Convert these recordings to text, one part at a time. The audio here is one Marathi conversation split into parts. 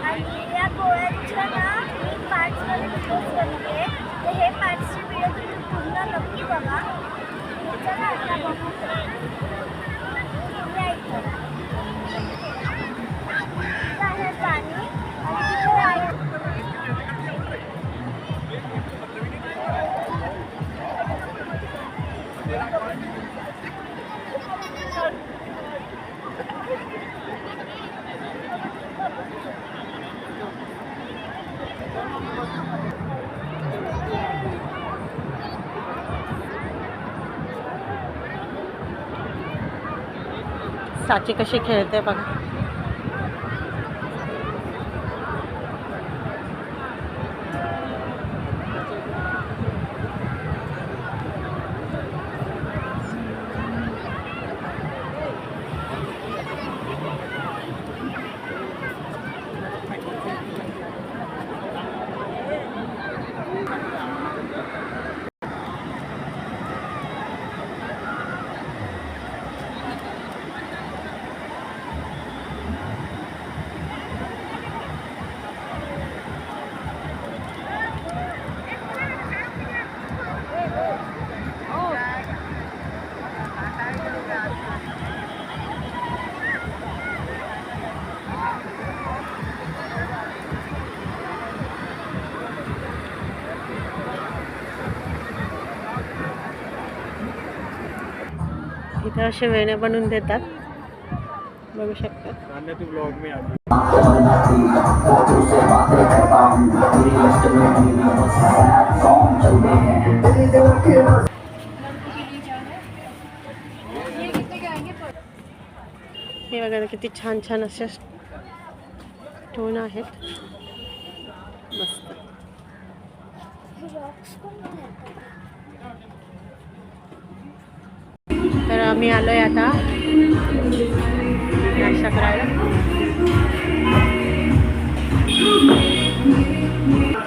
आणि या गोळ्यांच्या ना मी पार्ट्समध्ये साची कशी खेळते बघा. इथे असे वेण्या बनवून देतात. बघू शकता. ब्लॉग में आ हे बघा किती छान छान असे टोन आहेत. मस्त. मी आलो आहे आता. नाश्ता करायला.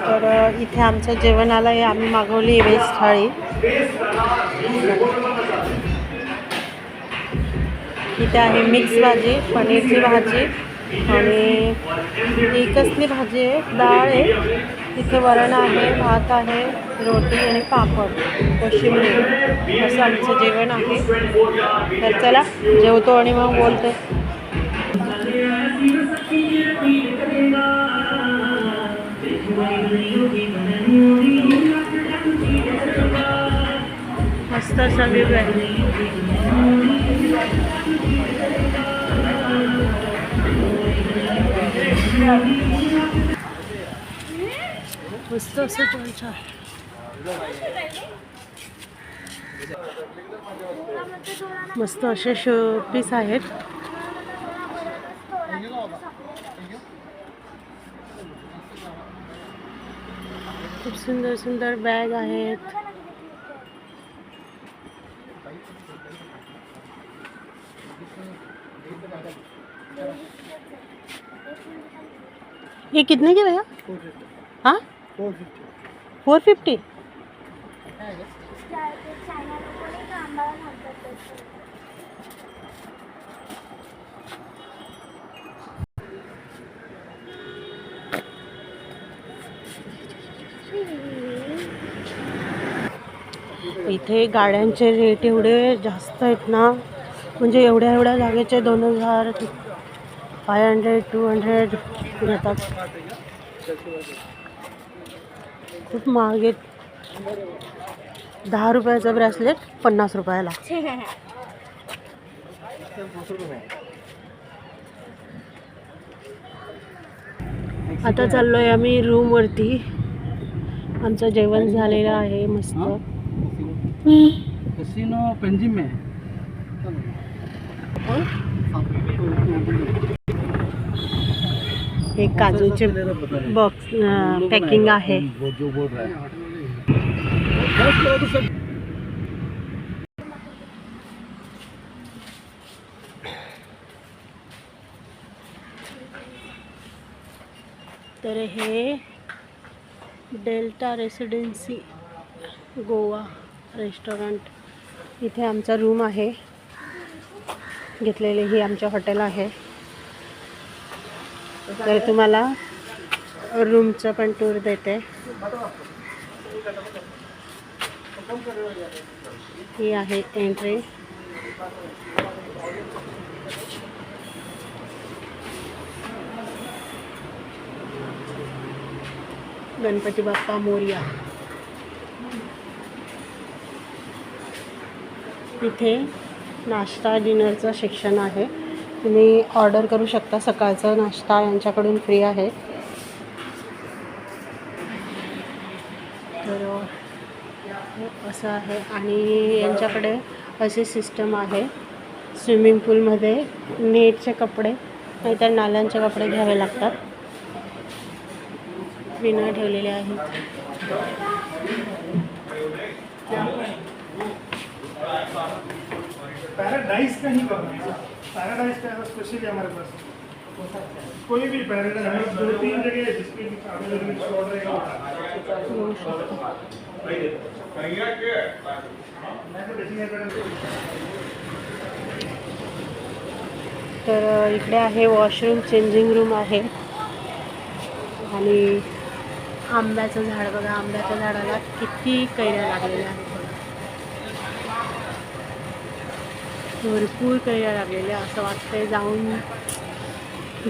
तर इथे आमचं जेवण आलं आहे आम्ही मागवली व्हेज थाळी. इथे आहे मिक्स भाजी पनीरची भाजी आणि ही कसली भाजी आहे डाळ आहे. इथे वरण आहे भात आहे रोटी आणि पापड कोशिंबीर. असं आमचं जेवण आहे. तर चला जेवतो आणि मग बोलते. मस्त सगळी आहे. मस्त असं आहे मस्त असे शो पीस सुंदर सुंदर बॅग आहेत. ये कितने के भैया? हाँ? Four fifty. इथे गाड्यांचे रेट एवढे जास्त आहेत ना. म्हणजे एवढ्या एवढ्या जागेचे दोन हजार फाय हंड्रेड टू हंड्रेड घेतात खूप महाग आहेत दहा रुपयाचं ब्रेसलेट पन्नास रुपयाला. आता चाललोय आम्ही रूमवरती आमचं जेवण झालेलं आहे मस्त. कसिनो पंजिम. में हे काजूचे बॉक्स पॅकिंग आहे. तर हे डेल्टा रेसिडेन्सी गोवा रेस्टॉरंट. इथे आमचा रूम आहे. घेतलेले ही आमच्या हॉटेल आहे. तर तुम्हाला रूमचं पण टूर देते. ही आहे एंट्री गणपती बाप्पा मोर्या. इथे नाश्ता डिनरचं शिक्षण आहे. तुम्ही ऑर्डर करू शकता. सकाळचा नाश्ता यांच्याकडून फ्री आहे. तर असं आहे. आणि यांच्याकडे अशी सिस्टम आहे. स्विमिंग पूलमध्ये नेटचे कपडे नाहीतर नाल्यांचे कपडे घ्यावे लागतात. विना ठेवलेले आहेत. पॅराडाईज पैराडाइज का स्पेशली हमारे पास कोई भी पैराडाइज दो तीन जगह है जिसके अवेलेबल स्लॉट रहेगा मैं तो तर इकडे आहे वॉशरूम चेंजिंग रूम आहे. आणि आंब्याचं झाड बघा आंब्याच्या झाडाला किती कैऱ्या लागलेल्या आहेत बघा. भरपूर कैऱ्या लागलेल्या असं वाटतंय जाऊन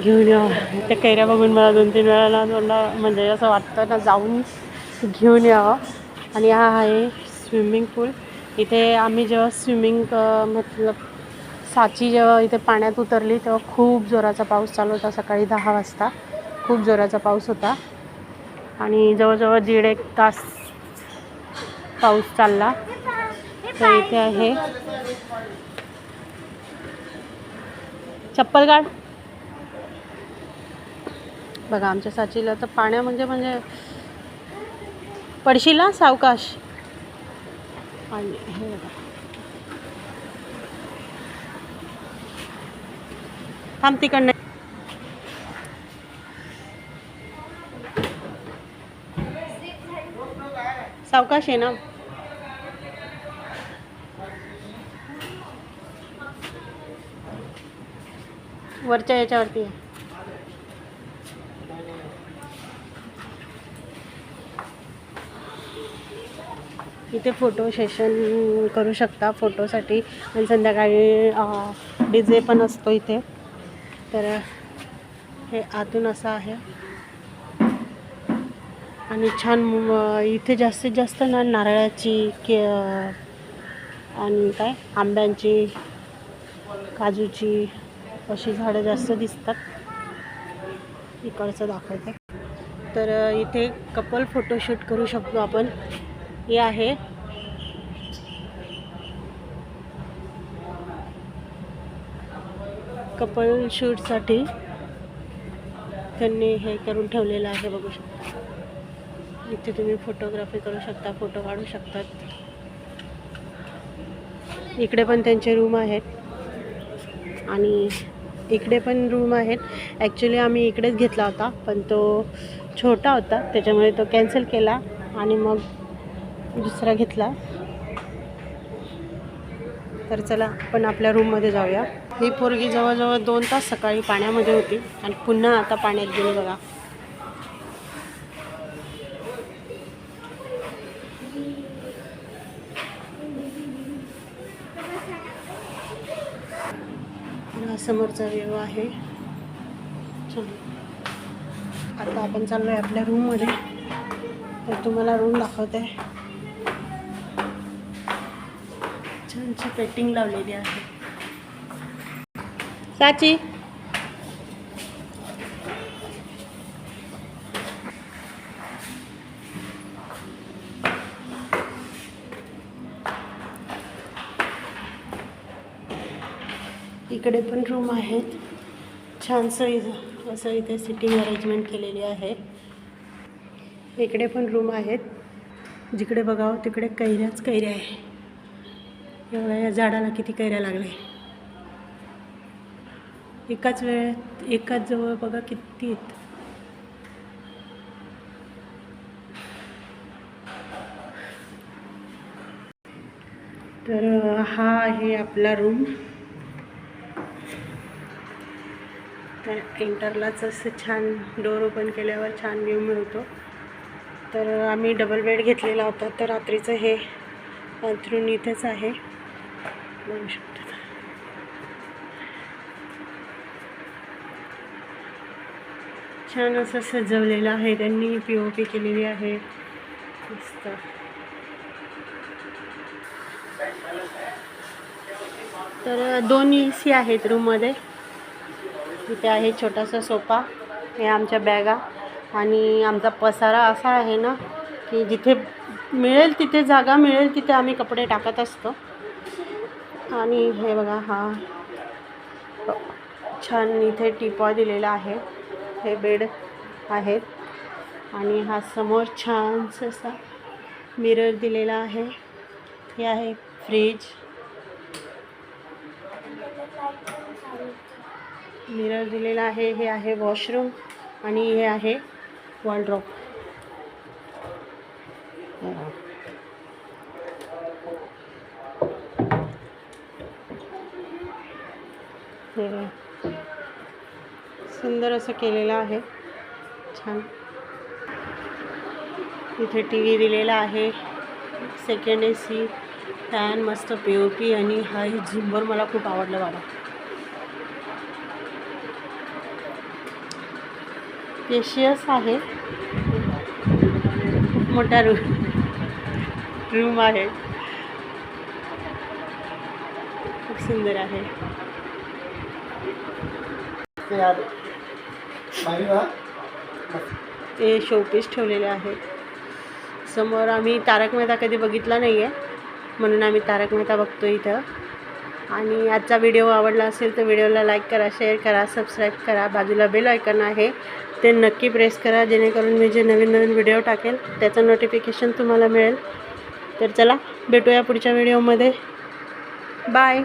घेऊन यावं त्या कैऱ्या बघून मला दोन तीन वेळा ना दोनदा म्हणजे असं वाटतं ना जाऊन घेऊन यावं आणि हा आहे स्विमिंग पूल. इथे आम्ही जेव्हा स्विमिंग मतलब साची जेव्हा इथे पाण्यात उतरली तेव्हा खूप जोराचा पाऊस चालू होता सकाळी दहा वाजता. खूप जोराचा पाऊस होता. आणि जवळजवळ दीड एक तास पाऊस चालला. तर इथे आहे चप्पल काढ बघा आमच्या साचीला तर पाण्या म्हणजे म्हणजे पडशील ना सावकाश? आणि हे बघा. थांब तिकडनं. सावकाश आहे ना. वरच्या याच्यावरती. इथे फोटो सेशन करू शकता. फोटोसाठी आणि संध्याकाळी डी जे पण असतो इथे. तर हे आतून असं आहे. आणि छान इथे जास्तीत जास्त ना नारळाची के आणि काय? आंब्यांची काजूची अशी झाडं जास्त दिसतात. इकडचं दाखवते. तर इथे कपल फोटोशूट करू शकतो आपण. हे आहे. कपल शूटसाठी त्यांनी हे करून ठेवलेलं आहे बघू शकता. इथे तुम्ही फोटोग्राफी करू शकता फोटो काढू शकतात इकडे पण त्यांचे रूम आहेत. आणि इकडे पण रूम आहेत. ॲक्च्युली आम्ही इकडेच घेतला होता पण तो छोटा होता त्याच्यामुळे तो कॅन्सल केला आणि मग दुसरा घेतला. तर चला आपण आपल्या रूममध्ये जाऊया. ही पोरगी जवळजवळ दोन तास सकाळी पाण्यामध्ये होती आणि पुन्हा आता पाण्यात गेली बघा हा समोरचा व्ह्यू आहे. चलो. आता आपण चाललो आहे आपल्या रूममध्ये तर तुम्हाला रूम दाखवते. छानशी पेटिंग लावलेली आहे. साची. इकडे पण रूम आहेत. छान सोयी असं इथे सिटिंग अरेंजमेंट केलेली आहे. इकडे पण रूम आहेत. जिकडे बघावं तिकडे कैऱ्याच कैऱ्या आहे. एवढ्या या झाडाला किती कैऱ्या लागल्या एकाच वेळेत एकाच जवळ बघा किती तर हा आहे आपला रूम तर एंटरलाच असं छान डोर ओपन केल्यावर छान व्ह्यू मिळतो. तर आम्ही डबल बेड घेतलेला होता. तर रात्रीचं हे बाथरूम इथेच आहे. बघू शकता. छान असं सजवलेलं आहे. त्यांनी पी ओ पी केलेली आहे. मस्त. तर दोन ए सी आहेत रूममध्ये इथे आहे छोटासा सोफा. हे आमच्या बॅगा. आणि आमचा पसारा असा आहे ना की जिथे मिळेल तिथे जागा मिळेल तिथे आम्ही कपडे टाकत असतो. आणि हे बघा हा. छान इथे टिपॉय दिलेला आहे. हे बेड आहेत. आणि हा समोर छानसा असा मिरर दिलेला आहे. हे आहे फ्रीज. मिरर दिलेला आहे हे आहे वॉशरूम आणि हे आहे वॉलड्रॉप सुंदर असं केलेलं आहे. छान. इथे टी व्ही दिलेला आहे. सेकंड ए सी फॅन मस्त पी ओ पी आणि हा हे मला खूप आवडलं बाबा. स्पेशियस आहे. खूप मोठा रूम रूम आहे. खूप सुंदर आहे. ते शोपीस ठेवलेले आहेत. समोर आम्ही तारक मेहता कधी बघितला नाही आहे म्हणून आम्ही तारक मेहता बघतो इथं. आणि आजचा व्हिडिओ आवडला असेल तर व्हिडिओला लाईक करा शेअर करा सबस्क्राईब करा. बाजूला बेल आयकन आहे. ते नक्की प्रेस करा जेणेकरून मी जे नवीन नवीन व्हिडिओ टाकेल त्याचं नोटिफिकेशन तुम्हाला मिळेल. तर चला भेटूया पुढच्या व्हिडिओमध्ये बाय